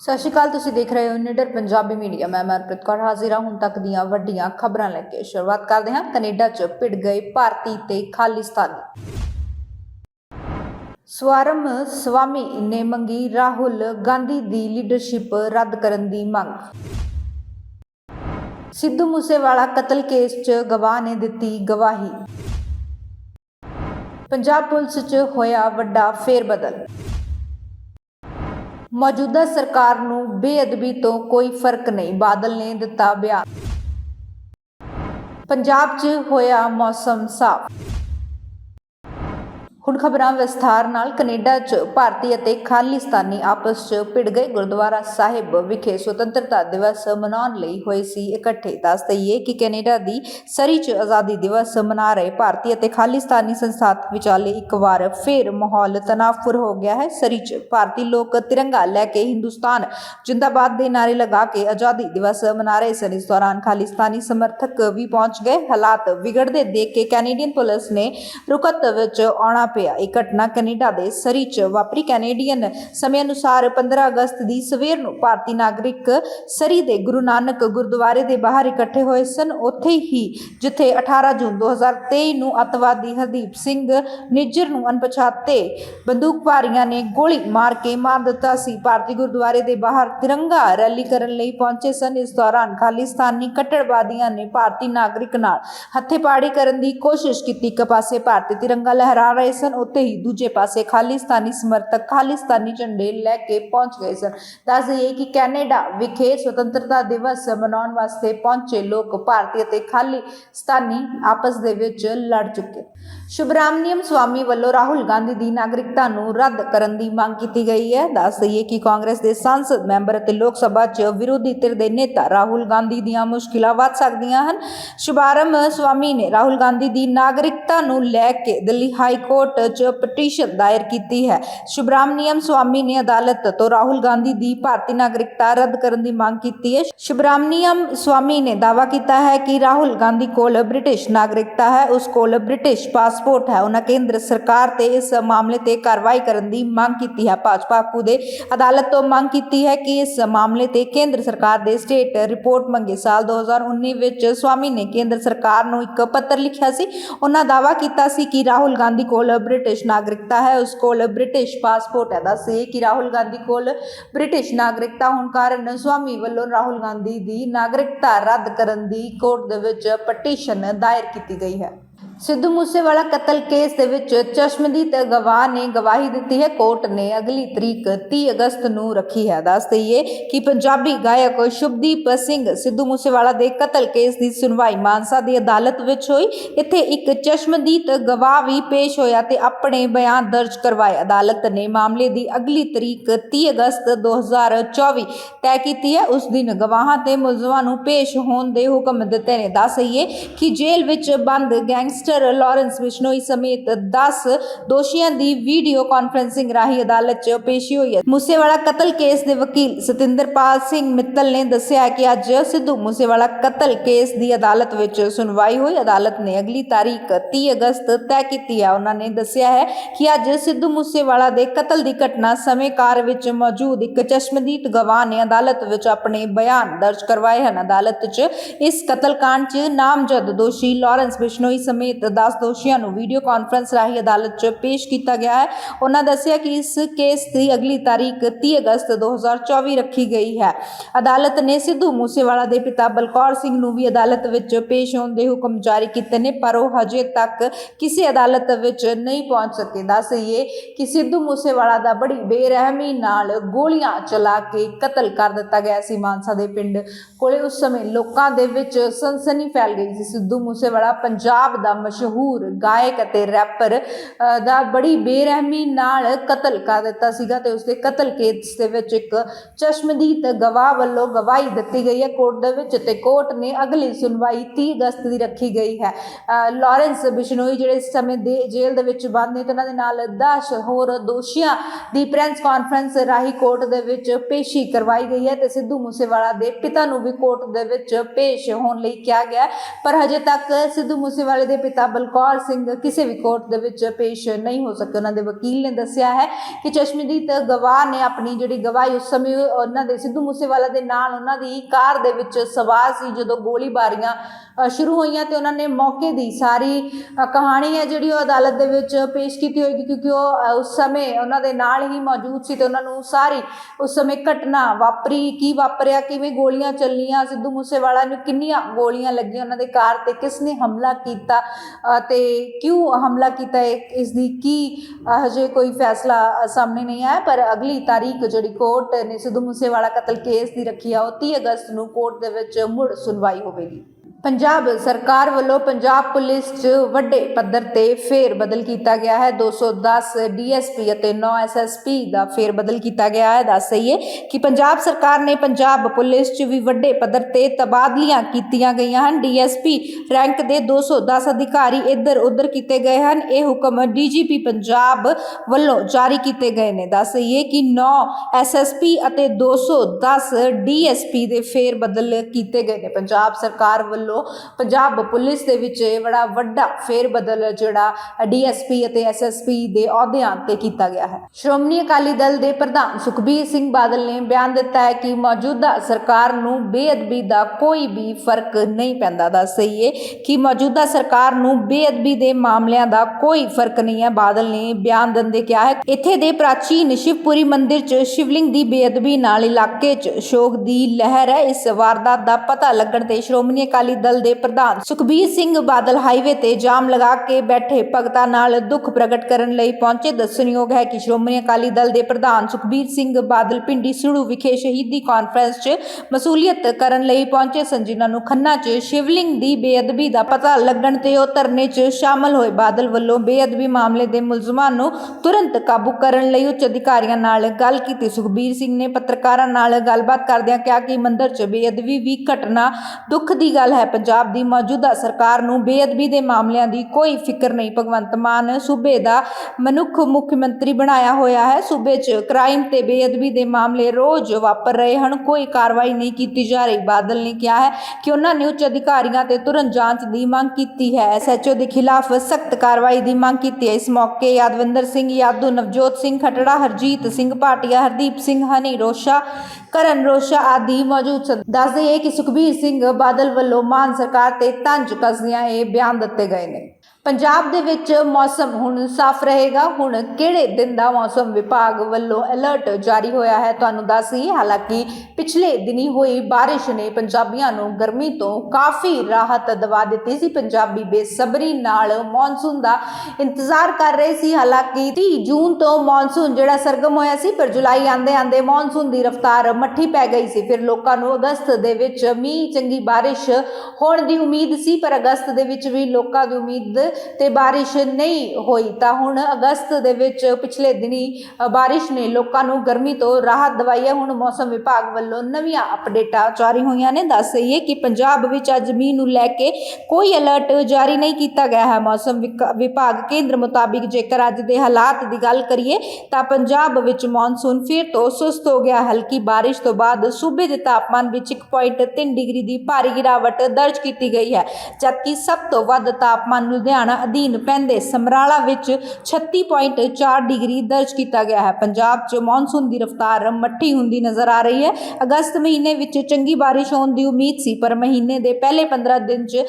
ਸਤਿ ਸ਼੍ਰੀ ਅਕਾਲ, ਤੁਸੀਂ ਦੇਖ ਰਹੇ ਹੋ ਨਿਡਰ ਪੰਜਾਬੀ ਮੀਡੀਆ। ਮੈਂ ਮਨਪ੍ਰੀਤ ਕੌਰ ਹਾਜ਼ਰ ਹਾਂ। ਹੁਣ ਤੱਕ ਦੀਆਂ ਵੱਡੀਆਂ ਖਬਰਾਂ ਲੈ ਕੇ ਸ਼ੁਰੂਆਤ ਕਰਦੇ ਹਾਂ। ਕੈਨੇਡਾ 'ਚ ਭਿੜ ਗਏ ਭਾਰਤੀ ਤੇ ਖਾਲਿਸਤਾਨੀ। ਸਵਾਰਮ ਸਵਾਮੀ ਨੇ ਮੰਗੀ ਰਾਹੁਲ ਗਾਂਧੀ ਦੀ ਲੀਡਰਸ਼ਿਪ ਰੱਦ ਕਰਨ ਦੀ ਮੰਗ। ਸਿੱਧੂ ਮੂਸੇਵਾਲਾ ਕਤਲ ਕੇਸ 'ਚ ਗਵਾਹ ਨੇ ਦਿੱਤੀ ਗਵਾਹੀ। ਪੰਜਾਬ ਪੁਲਿਸ 'ਚ ਹੋਇਆ ਵੱਡਾ ਫੇਰਬਦਲ। ਮੌਜੂਦਾ ਸਰਕਾਰ ਨੂੰ ਬੇਅਦਬੀ ਤੋਂ ਕੋਈ ਫ਼ਰਕ ਨਹੀਂ। ਬਾਦਲ ਨੇ ਦਿੱਤਾ ਬਿਆਨ। ਪੰਜਾਬ 'ਚ ਹੋਇਆ ਮੌਸਮ ਸਾਫ਼। ਹੁਣ ਖਬਰਾਂ ਵਿਸਥਾਰ ਨਾਲ ਕੈਨੇਡਾ 'ਚ ਭਾਰਤੀ ਅਤੇ ਖਾਲਿਸਤਾਨੀ ਆਪਸ 'ਚ ਭਿੜ ਗਏ। ਗੁਰਦੁਆਰਾ ਸਾਹਿਬ ਵਿਖੇ ਸੁਤੰਤਰਤਾ ਦਿਵਸ ਮਨਾਉਣ ਲਈ ਹੋਏ ਸੀ। ਇਕੱਠੇ ਦੱਸ ਦਈਏ ਕਿ ਕੈਨੇਡਾ ਦੀ ਸਰੀ 'ਚ ਆਜ਼ਾਦੀ ਦਿਵਸ ਮਨਾ ਰਹੇ ਭਾਰਤੀ ਅਤੇ ਖਾਲਿਸਤਾਨੀ ਸੰਸਥਾਤ ਵਿਚਾਲੇ ਇੱਕ ਵਾਰ ਫੇਰ ਮਾਹੌਲ ਤਣਾਅਪੂਰ ਹੋ ਗਿਆ ਹੈ। ਸਰੀ 'ਚ ਭਾਰਤੀ ਲੋਕ ਤਿਰੰਗਾ ਲੈ ਕੇ ਹਿੰਦੁਸਤਾਨ ਜਿੰਦਾਬਾਦ ਦੇ ਨਾਰੇ ਲਗਾ ਕੇ ਆਜ਼ਾਦੀ ਦਿਵਸ ਮਨਾ ਰਹੇ ਸਨ। ਇਸ ਦੌਰਾਨ ਖਾਲਿਸਤਾਨੀ ਸਮਰਥਕ ਵੀ ਪਹੁੰਚ ਗਏ। ਹਾਲਾਤ ਵਿਗੜਦੇ ਦੇਖ ਕੇ ਕੈਨੇਡੀਅਨ ਪੁਲਿਸ ਨੇ ਰੁਕਤ ਵਿੱਚ ਆਉਣਾ ਪਿਆ। ਇਹ ਘਟਨਾ ਕੈਨੇਡਾ ਦੇ ਸਰੀ 'ਚ ਵਾਪਰੀ। ਕੈਨੇਡੀਅਨ ਸਮੇਂ ਅਨੁਸਾਰ 15 ਅਗਸਤ ਦੀ ਸਵੇਰ ਨੂੰ ਭਾਰਤੀ ਨਾਗਰਿਕ ਸਰੀ ਦੇ ਗੁਰੂ ਨਾਨਕ ਗੁਰਦੁਆਰੇ ਦੇ ਬਾਹਰ ਇਕੱਠੇ ਹੋਏ ਸਨ। ਉੱਥੇ ਹੀ ਜਿੱਥੇ 18 ਜੂਨ 2023 ਨੂੰ ਅਤਵਾਦੀ ਹਰਦੀਪ ਸਿੰਘ ਨਿੱਜਰ ਨੂੰ ਅਣਪਛਾਤੇ ਬੰਦੂਕਧਾਰੀਆਂ ਨੇ ਗੋਲੀ ਮਾਰ ਕੇ ਮਾਰ ਦਿੱਤਾ ਸੀ। ਭਾਰਤੀ ਗੁਰਦੁਆਰੇ ਦੇ ਬਾਹਰ ਤਿਰੰਗਾ ਰੈਲੀ ਕਰਨ ਲਈ ਪਹੁੰਚੇ ਸਨ। ਇਸ ਦੌਰਾਨ ਖਾਲਿਸਤਾਨੀ ਕੱਟੜਵਾਦੀਆਂ ਨੇ ਭਾਰਤੀ ਨਾਗਰਿਕ ਨਾਲ ਹੱਥੇਪਾੜੀ ਕਰਨ ਦੀ ਕੋਸ਼ਿਸ਼ ਕੀਤੀ। ਇੱਕ ਪਾਸੇ ਭਾਰਤੀ ਤਿਰੰਗਾ ਲਹਿਰਾ ਰਹੇ ਸਨ। ਉੱਥੇ ਹੀ ਦੂਜੇ ਪਾਸੇ ਖਾਲਿਸਤਾਨੀ ਸਮਰਥਕ ਖਾਲਿਸਤਾਨੀ ਝੰਡੇ ਲੈ ਕੇ ਪਹੁੰਚ ਗਏ ਸਨ। ਦੱਸ ਦਈਏ ਕਿ ਕੈਨੇਡਾ ਵਿਖੇ ਸੁਤੰਤਰਤਾ ਦਿਵਸ ਮਨਾਉਣ ਵਾਸਤੇ ਪਹੁੰਚੇ ਲੋਕ ਭਾਰਤੀ ਅਤੇ ਖਾਲਿਸਤਾਨੀ ਆਪਸ ਦੇ ਵਿੱਚ ਲੜ ਚੁੱਕੇ। ਸ਼ੁਭਰਾਮਨੀਅਮ ਸਵਾਮੀ ਵੱਲੋਂ ਰਾਹੁਲ ਗਾਂਧੀ ਦੀ ਨਾਗਰਿਕਤਾ ਨੂੰ ਰੱਦ ਕਰਨ ਦੀ ਮੰਗ ਕੀਤੀ ਗਈ ਹੈ। ਦੱਸ ਦਈਏ ਕਿ ਕਾਂਗਰਸ ਦੇ ਸੰਸਦ ਮੈਂਬਰ ਅਤੇ ਲੋਕ ਸਭਾ 'ਚ ਵਿਰੋਧੀ ਧਿਰ ਦੇ ਨੇਤਾ ਰਾਹੁਲ ਗਾਂਧੀ ਦੀਆਂ ਮੁਸ਼ਕਿਲਾਂ ਵੱਧ ਸਕਦੀਆਂ ਹਨ। ਸ਼ੁਭਾਰਮ ਸਵਾਮੀ ਨੇ ਰਾਹੁਲ ਗਾਂਧੀ ਦੀ ਨਾਗਰਿਕਤਾ ਨੂੰ ਲੈ ਕੇ ਦਿੱਲੀ ਹਾਈ ਕੋਰਟ 'ਚ ਪਟੀਸ਼ਨ ਦਾਇਰ ਕੀਤੀ ਹੈ। ਸ਼ੁਭਰਾਮਨੀਅਮ ਸਵਾਮੀ ਨੇ ਅਦਾਲਤ ਤੋਂ ਰਾਹੁਲ ਗਾਂਧੀ ਦੀ ਭਾਰਤੀ ਨਾਗਰਿਕਤਾ ਰੱਦ ਕਰਨ ਦੀ ਮੰਗ ਕੀਤੀ ਹੈ। ਸ਼ੁਭਰਾਮਨੀਅਮ ਸਵਾਮੀ ਨੇ ਦਾਅਵਾ ਕੀਤਾ ਹੈ ਕਿ ਰਾਹੁਲ ਗਾਂਧੀ ਕੋਲ ਬ੍ਰਿਟਿਸ਼ ਨਾਗਰਿਕਤਾ ਹੈ। ਉਸ ਕੋਲ ਬ੍ਰਿਟਿਸ਼ ਪਾਸ ਪਾਸਪੋਰਟ ਹੈ। ਉਹਨਾਂ ਕੇਂਦਰ ਸਰਕਾਰ ਤੇ ਇਸ ਮਾਮਲੇ ਤੇ ਕਾਰਵਾਈ ਕਰਨ ਦੀ ਮੰਗ ਕੀਤੀ ਹੈ। ਭਾਜਪਾ ਆਗੂ ਦੇ ਅਦਾਲਤ ਤੋਂ ਮੰਗ ਕੀਤੀ ਹੈ ਕਿ ਇਸ ਮਾਮਲੇ ਤੇ ਕੇਂਦਰ ਸਰਕਾਰ ਦੇ ਸਟੇਟ ਰਿਪੋਰਟ ਮੰਗੇ। ਸਾਲ 2019 ਵਿੱਚ ਸਵਾਮੀ ਨੇ ਕੇਂਦਰ ਸਰਕਾਰ ਨੂੰ ਇੱਕ ਪੱਤਰ ਲਿਖਿਆ ਸੀ। ਉਹਨਾਂ ਦਾਅਵਾ ਕੀਤਾ ਸੀ ਕਿ ਰਾਹੁਲ ਗਾਂਧੀ ਕੋਲ ਬ੍ਰਿਟਿਸ਼ ਨਾਗਰਿਕਤਾ ਹੈ। ਉਸ ਕੋਲ ਬ੍ਰਿਟਿਸ਼ ਪਾਸਪੋਰਟ ਹੈ। ਦੱਸੇ ਕਿ ਰਾਹੁਲ ਗਾਂਧੀ ਕੋਲ ਬ੍ਰਿਟਿਸ਼ ਨਾਗਰਿਕਤਾ ਹੋਣ ਕਾਰਨ ਸਵਾਮੀ ਵੱਲੋਂ ਰਾਹੁਲ ਗਾਂਧੀ ਦੀ ਨਾਗਰਿਕਤਾ ਰੱਦ ਕਰਨ ਦੀ ਕੋਰਟ ਦੇ ਵਿੱਚ ਪਟੀਸ਼ਨ ਦਾਇਰ ਕੀਤੀ ਗਈ ਹੈ। ਸਿੱਧੂ ਮੂਸੇਵਾਲਾ ਕਤਲ ਕੇਸ ਦੇ ਵਿੱਚ ਚਸ਼ਮਦੀਦ ਗਵਾਹ ਨੇ ਗਵਾਹੀ ਦਿੱਤੀ ਹੈ। ਕੋਰਟ ਨੇ ਅਗਲੀ ਤਰੀਕ 30 ਅਗਸਤ ਨੂੰ ਰੱਖੀ ਹੈ। ਦੱਸ ਦਈਏ ਕਿ ਪੰਜਾਬੀ ਗਾਇਕ ਸ਼ੁਭਦੀਪ ਸਿੰਘ ਸਿੱਧੂ ਮੂਸੇਵਾਲਾ ਦੇ ਕਤਲ ਕੇਸ ਦੀ ਸੁਣਵਾਈ ਮਾਨਸਾ ਦੀ ਅਦਾਲਤ ਵਿੱਚ ਹੋਈ। ਇੱਥੇ ਇੱਕ ਚਸ਼ਮਦੀਦ ਗਵਾਹ ਵੀ ਪੇਸ਼ ਹੋਇਆ ਤੇ ਆਪਣੇ ਬਿਆਨ ਦਰਜ ਕਰਵਾਏ। ਅਦਾਲਤ ਨੇ ਮਾਮਲੇ ਦੀ ਅਗਲੀ ਤਰੀਕ 30 ਅਗਸਤ 2024 ਤੈਅ ਕੀਤੀ ਹੈ। ਉਸ ਦਿਨ ਗਵਾਹਾਂ ਤੇ ਮੁਲਜ਼ਮਾਂ ਨੂੰ ਪੇਸ਼ ਹੋਣ ਦੇ ਹੁਕਮ ਦਿੱਤੇ ਨੇ। ਦੱਸ ਦਈਏ ਕਿ ਜੇਲ੍ਹ ਵਿੱਚ ਬੰਦ ਗੈਂਗਸਟਰ ਲਾਰੈਂਸ ਬਿਸ਼ਨੋਈ ਸਮੇਤ 10 ਦੋਸ਼ੀਆਂ ਦੀ ਵੀਡੀਓ ਕਾਨਫਰੈਂਸਿੰਗ ਰਾਹੀਂ ਅਦਾਲਤ 'ਚ ਪੇਸ਼ੀ ਹੋਈ ਹੈ ਮੂਸੇਵਾਲਾ ਕਤਲ ਕੇਸ ਦੇ ਵਕੀਲ ਸਤਿੰਦਰਪਾਲ ਸਿੰਘ ਮਿੱਤਲ ਨੇ ਦੱਸਿਆ ਕਿ ਅੱਜ ਸਿੱਧੂ ਮੂਸੇਵਾਲਾ ਕਤਲ ਕੇਸ ਦੀ ਅਦਾਲਤ ਵਿੱਚ ਸੁਣਵਾਈ ਹੋਈ ਅਦਾਲਤ ਨੇ ਅਗਲੀ ਤਾਰੀਖ 30 ਅਗਸਤ ਤੈਅ ਕੀਤੀ ਹੈ ਉਹਨਾਂ ਨੇ ਦੱਸਿਆ ਹੈ ਕਿ ਅੱਜ ਸਿੱਧੂ ਮੂਸੇਵਾਲਾ ਦੇ ਕਤਲ ਦੀ ਘਟਨਾ ਸਮੇਂ ਕਾਰ ਵਿੱਚ ਮੌਜੂਦ ਇੱਕ ਚਸ਼ਮਦੀਦ ਗਵਾਹ ਨੇ ਅਦਾਲਤ ਵਿੱਚ ਆਪਣੇ ਬਿਆਨ ਦਰਜ ਕਰਵਾਏ ਹਨ ਅਦਾਲਤ 'ਚ ਇਸ ਕਤਲकांड 'ਚ ਨਾਮਜ਼ਦ ਦੋਸ਼ੀ ਲਾਰੈਂਸ ਬਿਸ਼ਨੋਈ ਸਮੇਤ 10 ਦੋਸ਼ੀਆਂ ਨੂੰ ਵੀਡੀਓ ਕਾਨਫਰੰਸ ਰਾਹੀਂ ਅਦਾਲਤ 'ਚ ਪੇਸ਼ ਕੀਤਾ ਗਿਆ ਹੈ। ਉਹਨਾਂ ਦੱਸਿਆ ਕਿ ਇਸ ਕੇਸ ਦੀ ਅਗਲੀ ਤਾਰੀਖ 30 ਅਗਸਤ 2024 ਰੱਖੀ ਗਈ ਹੈ। ਅਦਾਲਤ ਨੇ ਸਿੱਧੂ ਮੂਸੇਵਾਲਾ ਦੇ ਪਿਤਾ ਬਲਕੌਰ ਸਿੰਘ ਨੂੰ ਵੀ ਅਦਾਲਤ ਵਿੱਚ ਪੇਸ਼ ਹੋਣ ਦੇ ਹੁਕਮ ਜਾਰੀ ਕੀਤੇ ਨੇ, ਪਰ ਉਹ ਹਜੇ ਤੱਕ ਕਿਸੇ ਅਦਾਲਤ ਵਿੱਚ ਨਹੀਂ ਪਹੁੰਚ ਸਕੇ ਦੱਸ ਦੱਸਈਏ ਕਿ ਸਿੱਧੂ ਮੂਸੇਵਾਲਾ ਦਾ ਬੜੀ ਬੇਰਹਿਮੀ ਨਾਲ ਗੋਲੀਆਂ ਚਲਾ ਕੇ ਕਤਲ ਕਰ ਦਿੱਤਾ ਗਿਆ ਸੀ ਮਾਨਸਾ ਦੇ ਪਿੰਡ ਕੋਲੇ। ਉਸ ਸਮੇਂ ਲੋਕਾਂ ਦੇ ਵਿੱਚ ਸਨਸਨੀ ਫੈਲ ਗਈ ਸੀ। ਸਿੱਧੂ ਮੂਸੇਵਾਲਾ ਪੰਜਾਬ ਦਾ ਮਸ਼ਹੂਰ ਗਾਇਕ ਅਤੇ ਰੈਪਰ ਦਾ ਬੜੀ ਬੇਰਹਿਮੀ ਨਾਲ ਕਤਲ ਕਰ ਦਿੱਤਾ ਸੀਗਾ ਤੇ ਉਸਦੇ ਕਤਲ ਕੇਸ ਦੇ ਵਿੱਚ ਇੱਕ ਚਸ਼ਮਦੀਦ ਗਵਾਹ ਵੱਲੋਂ ਗਵਾਹੀ ਦਿੱਤੀ ਗਈ ਹੈ। ਕੋਰਟ ਦੇ ਵਿੱਚ ਤੇ ਕੋਰਟ ਨੇ ਅਗਲੀ ਸੁਣਵਾਈ 30 ਅਗਸਤ ਦੀ ਰੱਖੀ ਗਈ ਹੈ। ਅ, ਲਾਰੈਂਸ ਬਿਸ਼ਨੋਈ ਜਿਹੜੇ ਇਸ ਸਮੇਂ ਦੇ ਜੇਲ੍ਹ ਦੇ ਵਿੱਚ ਬੰਦ ਨੇ ਤੇ ਉਹਨਾਂ ਦੇ ਨਾਲ 10 ਹੋਰ ਦੋਸ਼ੀਆਂ ਦੀ ਪ੍ਰੈਸ ਕਾਨਫਰੰਸ ਰਾਹੀਂ ਕੋਰਟ ਦੇ ਵਿੱਚ ਪੇਸ਼ੀ ਕਰਵਾਈ ਗਈ ਹੈ ਤੇ ਸਿੱਧੂ ਮੂਸੇਵਾਲਾ ਦੇ ਪਿਤਾ ਨੂੰ ਵੀ ਕੋਰਟ ਦੇ ਵਿੱਚ ਪੇਸ਼ ਹੋਣ ਲਈ ਕਿਹਾ ਗਿਆ ਪਰ ਹਜੇ ਤੱਕ ਸਿੱਧੂ ਮੂਸੇਵਾਲੇ ਦੇ ਪਿਤਾ ਪਿਤਾ ਬਲਕੌਰ ਸਿੰਘ ਕਿਸੇ ਵੀ ਕੋਰਟ ਦੇ ਵਿੱਚ ਪੇਸ਼ ਨਹੀਂ ਹੋ ਸਕੇ। ਉਹਨਾਂ ਦੇ ਵਕੀਲ ਨੇ ਦੱਸਿਆ ਹੈ ਕਿ ਚਸ਼ਮਦੀਦ ਗਵਾਹ ਨੇ ਆਪਣੀ ਜਿਹੜੀ ਗਵਾਹੀ ਉਸ ਸਮੇਂ ਉਹਨਾਂ ਦੇ ਸਿੱਧੂ ਮੂਸੇਵਾਲਾ ਦੇ ਨਾਲ ਉਹਨਾਂ ਦੀ ਕਾਰ ਦੇ ਵਿੱਚ ਸਵਾਰ ਸੀ, ਜਦੋਂ ਗੋਲੀਬਾਰੀਆਂ ਸ਼ੁਰੂ ਹੋਈਆਂ ਤੇ ਉਹਨਾਂ ਨੇ ਮੌਕੇ ਦੀ ਸਾਰੀ ਕਹਾਣੀ ਹੈ ਜਿਹੜੀ ਉਹ ਅਦਾਲਤ ਦੇ ਵਿੱਚ ਪੇਸ਼ ਕੀਤੀ ਹੋਏਗੀ ਕਿਉਂਕਿ ਉਹ ਉਸ ਸਮੇਂ ਉਹਨਾਂ ਦੇ ਨਾਲ ਹੀ ਮੌਜੂਦ ਸੀ ਤੇ ਉਹਨਾਂ ਨੂੰ ਸਾਰੀ ਉਸ ਸਮੇਂ ਘਟਨਾ ਵਾਪਰੀ ਕੀ ਵਾਪਰਿਆ ਕਿਵੇਂ ਗੋਲੀਆਂ ਚੱਲੀਆਂ ਸਿੱਧੂ ਮੂਸੇਵਾਲਾ ਨੂੰ ਕਿੰਨੀਆਂ ਗੋਲੀਆਂ ਲੱਗੀਆਂ ਉਹਨਾਂ ਦੇ ਕਾਰ ਤੇ ਕਿਸ ਨੇ ਹਮਲਾ ਕੀਤਾ ਅ, ਤੇ ਕਿਉਂ ਹਮਲਾ ਕੀਤਾ ਇਹ- ਇਸ ਦੀ ਕੀ ਹਜੇ ਕੋਈ ਫੈਸਲਾ ਸਾਹਮਣੇ ਨਹੀਂ ਆਇਆ ਪਰ ਅਗਲੀ ਤਾਰੀਖ ਜਿਹੜੀ ਕੋਰਟ ਨੇ ਸਿੱਧੂ ਮੂਸੇਵਾਲਾ ਕਤਲ ਕੇਸ ਦੀ ਰੱਖੀ ਆ ਉਹ 30 ਅਗਸਤ ਨੂੰ ਕੋਰਟ ਦੇ ਵਿੱਚ ਮੁੜ ਸੁਣਵਾਈ ਹੋਵੇਗੀ। ਪੰਜਾਬ ਸਰਕਾਰ ਵੱਲੋਂ ਪੰਜਾਬ ਪੁਲਿਸ 'ਚ ਵੱਡੇ ਪੱਧਰ ਤੇ ਫੇਰ ਬਦਲ ਕੀਤਾ ਗਿਆ ਹੈ। 210 ਡੀਐਸਪੀ ਅਤੇ 9 ਐਸਐਸਪੀ ਦਾ ਫੇਰ ਬਦਲ ਕੀਤਾ ਗਿਆ ਹੈ। ਦੱਸ ਦਈਏ ਕਿ ਪੰਜਾਬ ਸਰਕਾਰ ਨੇ ਪੰਜਾਬ ਪੁਲਿਸ 'ਚ ਵੀ ਵੱਡੇ ਪੱਧਰ ਤੇ ਤਬਾਦਲੀਆਂ ਕੀਤੀਆਂ ਗਈਆਂ ਹਨ। ਡੀਐਸਪੀ ਰੈਂਕ ਦੇ 210 ਅਧਿਕਾਰੀ ਇੱਧਰ ਉੱਧਰ ਕੀਤੇ ਗਏ ਹਨ। ਇਹ ਹੁਕਮ ਡੀਜੀਪੀ ਪੰਜਾਬ ਵੱਲੋਂ ਜਾਰੀ ਕੀਤੇ ਗਏ ਨੇ। ਦੱਸ ਦਈਏ ਕਿ 9 ਐਸਐਸਪੀ ਅਤੇ 210 ਡੀਐਸਪੀ ਦੇ ਫੇਰ ਬਦਲ ਕੀਤੇ ਗਏ ਨੇ। ਪੰਜਾਬ ਸਰਕਾਰ ਵੱਲੋਂ ਪੰਜਾਬ ਪੁਲਿਸ ਦੇ ਵਿੱਚ ਇਹ ਬੜਾ ਵੱਡਾ ਫੇਰ ਬਦਲ ਜਿਹੜਾ ਡੀਐਸਪੀ ਅਤੇ ਐਸਐਸਪੀ ਦੇ ਅਹੁਦਿਆਂ ਤੇ ਕੀਤਾ ਗਿਆ ਹੈ। ਸ਼੍ਰੋਮਣੀ ਅਕਾਲੀ ਦਲ ਦੇ ਪ੍ਰਧਾਨ ਸੁਖਬੀਰ ਸਿੰਘ ਬਾਦਲ ਨੇ ਬਿਆਨ ਦਿੱਤਾ ਹੈ ਕਿ ਮੌਜੂਦਾ ਸਰਕਾਰ ਨੂੰ ਬੇਅਦਬੀ ਦਾ ਕੋਈ ਵੀ ਫ਼ਰਕ ਨਹੀਂ ਪੈਂਦਾ। ਦੱਸ ਦਈਏ ਕਿ ਮੌਜੂਦਾ ਸਰਕਾਰ ਨੂੰ ਬੇਅਦਬੀ ਦੇ ਮਾਮਲਿਆਂ ਦਾ ਕੋਈ ਫ਼ਰਕ ਨਹੀਂ ਹੈ। ਬਾਦਲ ਨੇ ਬਿਆਨ ਦਿੰਦੇ ਕਿਹਾ ਹੈ, ਇੱਥੇ ਦੇ ਪ੍ਰਾਚੀਨ ਸ਼ਿਵਪੁਰੀ ਮੰਦਿਰ 'ਚ ਸ਼ਿਵਲਿੰਗ ਦੀ ਬੇਅਦਬੀ ਨਾਲ ਇਲਾਕੇ 'ਚ ਸ਼ੋਕ ਦੀ ਲਹਿਰ ਹੈ। ਇਸ ਵਾਰਦਾਤ ਦਾ ਪਤਾ ਲੱਗਣ ਤੇ ਸ਼੍ਰੋਮਣੀ ਅਕਾਲੀ ਦਲ ਦੇ ਪ੍ਰਧਾਨ ਸੁਖਬੀਰ ਸਿੰਘ ਬਾਦਲ ਹਾਈਵੇ ਤੇ ਜਾਮ ਲਗਾ ਕੇ ਬੈਠੇ ਭਗਤਾਂ ਨਾਲ ਦੁੱਖ ਪ੍ਰਗਟ ਕਰਨ ਲਈ ਪਹੁੰਚੇ। ਦੱਸਣਯੋਗ ਹੈ ਕਿ ਸ਼੍ਰੋਮਣੀ ਅਕਾਲੀ ਦਲ ਦੇ ਪ੍ਰਧਾਨ ਸੁਖਬੀਰ ਸਿੰਘ ਬਾਦਲ ਪਿੰਡੀ ਸੁੜੂ ਵਿਖੇ ਸ਼ਹੀਦੀ ਕਾਨਫਰੰਸ 'ਚ ਮਸੂਲੀਅਤ ਕਰਨ ਲਈ ਪਹੁੰਚੇ ਸਨ, ਜਿਨ੍ਹਾਂ ਨੂੰ ਖੰਨਾ 'ਚ ਸ਼ਿਵਲਿੰਗ ਦੀ ਬੇਅਦਬੀ ਦਾ ਪਤਾ ਲੱਗਣ ਤੇ ਉਹ ਧਰਨੇ 'ਚ ਸ਼ਾਮਲ ਹੋਏ। ਬਾਦਲ ਵੱਲੋਂ ਬੇਅਦਬੀ ਮਾਮਲੇ ਦੇ ਮੁਲਜ਼ਮਾਂ ਨੂੰ ਤੁਰੰਤ ਕਾਬੂ ਕਰਨ ਲਈ ਉੱਚ ਅਧਿਕਾਰੀਆਂ ਨਾਲ ਗੱਲ ਕੀਤੀ। ਸੁਖਬੀਰ ਸਿੰਘ ਨੇ ਪੱਤਰਕਾਰਾਂ ਨਾਲ ਗੱਲਬਾਤ ਕਰਦਿਆਂ ਕਿਹਾ ਕਿ ਮੰਦਰ 'ਚ ਬੇਅਦਬੀ ਵੀ ਘਟਨਾ ਦੁੱਖ ਦੀ ਗੱਲ ਹੈ ਪੰਜਾਬ ਦੀ ਮੌਜੂਦਾ ਸਰਕਾਰ ਨੂੰ ਬੇਅਦਬੀ ਦੇ ਮਾਮਲਿਆਂ ਦੀ ਕੋਈ ਫਿਕਰ ਨਹੀਂ। ਭਗਵੰਤ ਮਾਨ ਸੂਬੇ ਦਾ ਮਨੁੱਖ ਮੁੱਖ ਮੰਤਰੀ ਬਣਾਇਆ ਹੋਇਆ ਹੈ। ਸੂਬੇ 'ਚ ਕ੍ਰਾਈਮ ਤੇ ਬੇਅਦਬੀ ਦੇ ਮਾਮਲੇ ਰੋਜ਼ ਵਾਪਰ ਰਹੇ ਹਨ। ਕੋਈ ਕਾਰਵਾਈ ਨਹੀਂ ਕੀਤੀ ਜਾ ਰਹੀ। ਬਾਦਲ ਨੇ ਕਿਹਾ ਹੈ ਕਿ ਉਹਨਾਂ ਨੇ ਉੱਚ ਅਧਿਕਾਰੀਆਂ ਤੇ ਤੁਰੰਤ ਜਾਂਚ ਦੀ ਮੰਗ ਕੀਤੀ ਹੈ। ਐਸਐਚਓ ਦੇ ਖਿਲਾਫ ਸਖਤ ਕਾਰਵਾਈ ਦੀ ਮੰਗ ਕੀਤੀ ਹੈ। ਇਸ ਮੌਕੇ ਯਾਦਵਿੰਦਰ ਸਿੰਘ, ਯਾਦੂ, ਨਵਜੋਤ ਸਿੰਘ ਖਟੜਾ, ਹਰਜੀਤ ਸਿੰਘ ਭਾਟੀਆ, ਹਰਦੀਪ ਸਿੰਘ ਹਨੀ ਰੋਸ਼ਾ ਕਰਨ ਰੋਸ਼ਾ ਆਦਿ ਮੌਜੂਦ ਸਨ। ਦੱਸਦੇ ਦਈਏ ਕਿ ਸੁਖਬੀਰ ਸਿੰਘ ਬਾਦਲ ਵੱਲੋਂ ਮਾਨ ਸਰਕਾਰ ਤੇ ਤੰਜ ਕੱਸਦਿਆਂ ਇਹ ਬਿਆਨ ਦਿੱਤੇ ਗਏ ਨੇ। ਪੰਜਾਬ ਦੇ ਵਿੱਚ ਮੌਸਮ ਹੁਣ ਸਾਫ਼ ਰਹੇਗਾ। ਹੁਣ ਕਿਹੜੇ ਦਿਨ ਦਾ ਮੌਸਮ ਵਿਭਾਗ ਵੱਲੋਂ ਅਲਰਟ ਜਾਰੀ ਹੋਇਆ ਹੈ ਤੁਹਾਨੂੰ ਦੱਸ ਦੱਸੀ ਹਾਲਾਂਕਿ ਪਿਛਲੇ ਦਿਨੀ ਹੋਈ ਬਾਰਿਸ਼ ਨੇ ਪੰਜਾਬੀਆਂ ਨੂੰ ਗਰਮੀ ਤੋਂ ਕਾਫੀ ਰਾਹਤ ਦਵਾ ਦਿੱਤੀ ਸੀ। ਪੰਜਾਬੀ ਬੇਸਬਰੀ ਨਾਲ ਮੌਨਸੂਨ ਦਾ ਇੰਤਜ਼ਾਰ ਕਰ ਰਹੇ ਸੀ। ਹਾਲਾਂਕਿ 30 ਜੂਨ ਤੋਂ ਮੌਨਸੂਨ ਜਿਹੜਾ ਸਰਗਮ ਹੋਇਆ ਸੀ ਪਰ ਜੁਲਾਈ ਆਂਦੇ ਆਂਦੇ ਮੌਨਸੂਨ ਦੀ ਰਫ਼ਤਾਰ ਮੱਠੀ ਪੈ ਗਈ ਸੀ। ਫਿਰ ਲੋਕਾਂ ਨੂੰ ਅਗਸਤ ਦੇ ਵਿੱਚ ਮੀਂਹ, ਚੰਗੀ ਬਾਰਿਸ਼ ਹੋਣ ਦੀ ਉਮੀਦ ਸੀ, ਪਰ ਅਗਸਤ ਦੇ ਵਿੱਚ ਵੀ ਲੋਕਾਂ ਦੀ ਉਮੀਦ ਤੇ ਬਾਰਿਸ਼ ਨਹੀਂ ਹੋਈ ਤਾਂ ਹੁਣ ਅਗਸਤ ਦੇ ਵਿੱਚ ਪਿਛਲੇ ਦਿਨੀ ਬਾਰਿਸ਼ ਨੇ ਲੋਕਾਂ ਨੂੰ ਗਰਮੀ ਤੋਂ ਰਾਹਤ ਦਵਾਈ ਹੈ। ਹੁਣ ਮੌਸਮ ਵਿਭਾਗ ਵੱਲੋਂ ਨਵੀਆਂ ਅਪਡੇਟਾਂ ਜਾਰੀ ਹੋਈਆਂ ਨੇ। ਦੱਸ ਦਈਏ ਕਿ ਪੰਜਾਬ ਵਿੱਚ ਅੱਜ ਮੀਂਹ ਨੂੰ ਲੈ ਕੇ ਕੋਈ ਅਲਰਟ ਜਾਰੀ ਨਹੀਂ ਕੀਤਾ ਗਿਆ ਹੈ। ਮੌਸਮ ਵਿਕ- ਵਿਭਾਗ ਕੇਂਦਰ ਮੁਤਾਬਿਕ ਜੇਕਰ ਅੱਜ ਦੇ ਹਾਲਾਤ ਦੀ ਗੱਲ ਕਰੀਏ ਤਾਂ ਪੰਜਾਬ ਵਿੱਚ ਮੌਨਸੂਨ ਫਿਰ ਤੋਂ ਸੁਸਤ ਹੋ ਗਿਆ। ਹਲਕੀ ਬਾਰਿਸ਼ ਤੋਂ ਬਾਅਦ ਸੂਬੇ ਦੇ ਤਾਪਮਾਨ ਵਿੱਚ 1.3 ਡਿਗਰੀ ਦੀ ਭਾਰੀ ਗਿਰਾਵਟ ਦਰਜ ਕੀਤੀ ਗਈ ਹੈ। ਜਦਕਿ ਸਭ ਤੋਂ ਵੱਧ ਤਾਪਮਾਨ ਲੁਧਿਆਣਾ ਅਧੀਨ ਪੈਂਦੇ ਸਮਰਾਲਾ ਵਿੱਚ 36.4 ਡਿਗਰੀ ਦਰਜ ਕੀਤਾ ਗਿਆ ਹੈ। ਪੰਜਾਬ 'ਚ ਮੌਨਸੂਨ ਦੀ ਰਫ਼ਤਾਰ ਮੱਠੀ ਹੁੰਦੀ ਨਜ਼ਰ ਆ ਰਹੀ ਹੈ। ਅਗਸਤ ਮਹੀਨੇ ਵਿੱਚ ਚੰਗੀ ਬਾਰਿਸ਼ ਹੋਣ ਦੀ ਉਮੀਦ ਸੀ, ਪਰ ਮਹੀਨੇ ਦੇ ਪਹਿਲੇ 15 ਦਿਨ 'ਚ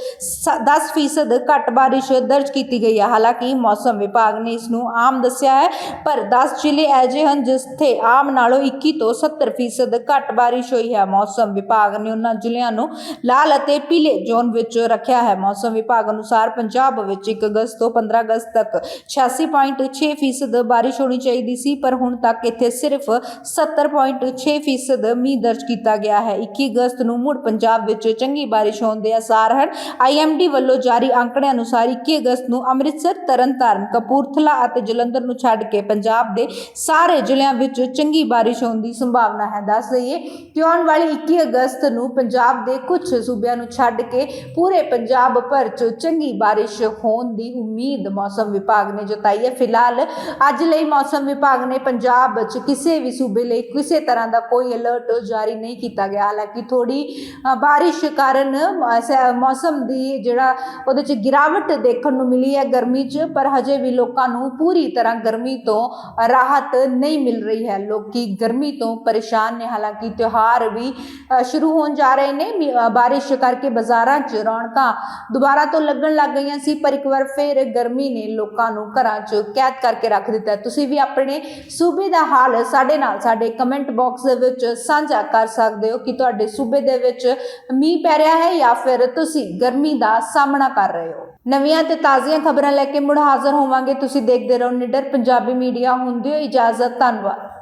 10% ਘੱਟ ਬਾਰਿਸ਼ ਦਰਜ ਕੀਤੀ ਗਈ ਹੈ। ਹਾਲਾਂਕਿ ਮੌਸਮ ਵਿਭਾਗ ਨੇ ਇਸ ਨੂੰ ਆਮ ਦੱਸਿਆ ਹੈ, ਪਰ 10 ਜ਼ਿਲ੍ਹੇ ਐਜੇ ਹਨ ਜਿੱਥੇ ਆਮ ਨਾਲੋਂ 21 ਤੋਂ 70% ਘੱਟ ਬਾਰਿਸ਼ ਹੋਈ ਹੈ। ਮੌਸਮ ਵਿਭਾਗ ਨੇ ਉਹਨਾਂ ਜ਼ਿਲ੍ਹਿਆਂ ਨੂੰ ਲਾਲ ਅਤੇ ਪੀਲੇ ਜ਼ੋਨ ਵਿੱਚ ਰੱਖਿਆ ਹੈ। ਮੌਸਮ ਵਿਭਾਗ ਅਨੁਸਾਰ ਪੰਜਾਬ ਵਿੱਚ 1 ਅਗਸਤ ਤੋਂ 15 ਅਗਸਤ ਤੱਕ 86.6% ਬਾਰਿਸ਼ ਹੋਣੀ ਚਾਹੀਦੀ ਸੀ, ਪਰ ਹੁਣ ਤੱਕ ਇੱਥੇ ਸਿਰਫ 70.6% ਮੀਂਹ ਦਰਜ ਕੀਤਾ ਗਿਆ ਹੈ। 21 ਅਗਸਤ ਨੂੰ ਮੁੜ ਪੰਜਾਬ ਵਿੱਚ ਚੰਗੀ ਬਾਰਿਸ਼ ਹੋਣ ਦੇ ਆਸਾਰ ਹਨ। ਆਈਐਮਡੀ ਵੱਲੋਂ ਜਾਰੀ ਅੰਕੜਿਆਂ ਅਨੁਸਾਰ 21 ਅਗਸਤ ਨੂੰ ਅੰਮ੍ਰਿਤਸਰ, ਤਰਨਤਾਰਨ, ਕਪੂਰਥਲਾ ਅਤੇ ਜਲੰਧਰ ਨੂੰ ਛੱਡ ਕੇ ਪੰਜਾਬ ਦੇ ਸਾਰੇ ਜ਼ਿਲ੍ਹਿਆਂ ਵਿੱਚ ਚੰਗੀ ਬਾਰਿਸ਼ ਹੋਣ ਦੀ ਸੰਭਾਵਨਾ ਹੈ। ਦੱਸ ਦਈਏ ਕਿ ਆਉਣ ਵਾਲੀ 21 ਅਗਸਤ ਨੂੰ ਪੰਜਾਬ ਦੇ ਕੁਝ ਸੂਬਿਆਂ ਨੂੰ ਛੱਡ ਕੇ ਪੂਰੇ ਪੰਜਾਬ ਭਰ 'ਚ ਚੰਗੀ ਬਾਰਿਸ਼ ਹੋ ਹੋਣ ਦੀ ਉਮੀਦ ਮੌਸਮ ਵਿਭਾਗ ਨੇ ਜਤਾਈ ਹੈ। ਫਿਲਹਾਲ ਅੱਜ ਲਈ ਮੌਸਮ ਵਿਭਾਗ ਨੇ ਪੰਜਾਬ 'ਚ ਕਿਸੇ ਵੀ ਸੂਬੇ ਲਈ ਕਿਸੇ ਤਰ੍ਹਾਂ ਦਾ ਕੋਈ ਅਲਰਟ ਜਾਰੀ ਨਹੀਂ ਕੀਤਾ ਗਿਆ। ਹਾਲਾਂਕਿ ਥੋੜੀ ਬਾਰਿਸ਼ ਕਾਰਨ ਮੌਸਮ ਦੀ ਜਿਹੜਾ ਉਹਦੇ 'ਚ ਗਿਰਾਵਟ ਦੇਖਣ ਨੂੰ ਮਿਲੀ ਹੈ ਗਰਮੀ 'ਚ, ਪਰ ਹਜੇ ਵੀ ਲੋਕਾਂ ਨੂੰ ਪੂਰੀ ਤਰ੍ਹਾਂ ਗਰਮੀ ਤੋਂ ਰਾਹਤ ਨਹੀਂ ਮਿਲ ਰਹੀ ਹੈ। ਲੋਕੀ ਗਰਮੀ ਤੋਂ ਪਰੇਸ਼ਾਨ ਨੇ। ਹਾਲਾਂਕਿ ਤਿਉਹਾਰ ਵੀ ਸ਼ੁਰੂ ਹੋਣ ਜਾ ਰਹੇ ਨੇ। ਬਾਰਿਸ਼ ਕਰਕੇ ਬਾਜ਼ਾਰਾਂ 'ਚ ਰੌਣਕਾਂ ਦੁਬਾਰਾ ਤੋਂ ਲੱਗਣ ਲੱਗ ਗਈਆਂ ਸੀ, ਪਰ ਇੱਕ ਵਾਰ ਫਿਰ ਗਰਮੀ ਨੇ ਲੋਕਾਂ ਨੂੰ ਘਰਾਂ 'ਚ ਕੈਦ ਕਰਕੇ ਰੱਖ ਦਿੱਤਾ। ਤੁਸੀਂ ਵੀ ਆਪਣੇ ਸੂਬੇ ਦਾ ਹਾਲ ਸਾਡੇ ਨਾਲ, ਸਾਡੇ ਕਮੈਂਟ ਬਾਕਸ ਦੇ ਵਿੱਚ ਸਾਂਝਾ ਕਰ ਸਕਦੇ ਹੋ ਕਿ ਤੁਹਾਡੇ ਸੂਬੇ ਦੇ ਵਿੱਚ ਮੀਂਹ ਪੈ ਰਿਹਾ ਹੈ ਜਾਂ ਫਿਰ ਤੁਸੀਂ ਗਰਮੀ ਦਾ ਸਾਹਮਣਾ ਕਰ ਰਹੇ ਹੋ। ਨਵੀਆਂ ਤੇ ਤਾਜ਼ੀਆਂ ਖਬਰਾਂ ਲੈ ਕੇ ਮੁੜ ਹਾਜ਼ਰ ਹੋਵਾਂਗੇ। ਤੁਸੀਂ ਦੇਖਦੇ ਰਹੋ ਨਿਡਰ ਪੰਜਾਬੀ ਮੀਡੀਆ। ਹੁੰਦੇ ਹੋ ਇਜਾਜ਼ਤ। ਧੰਨਵਾਦ।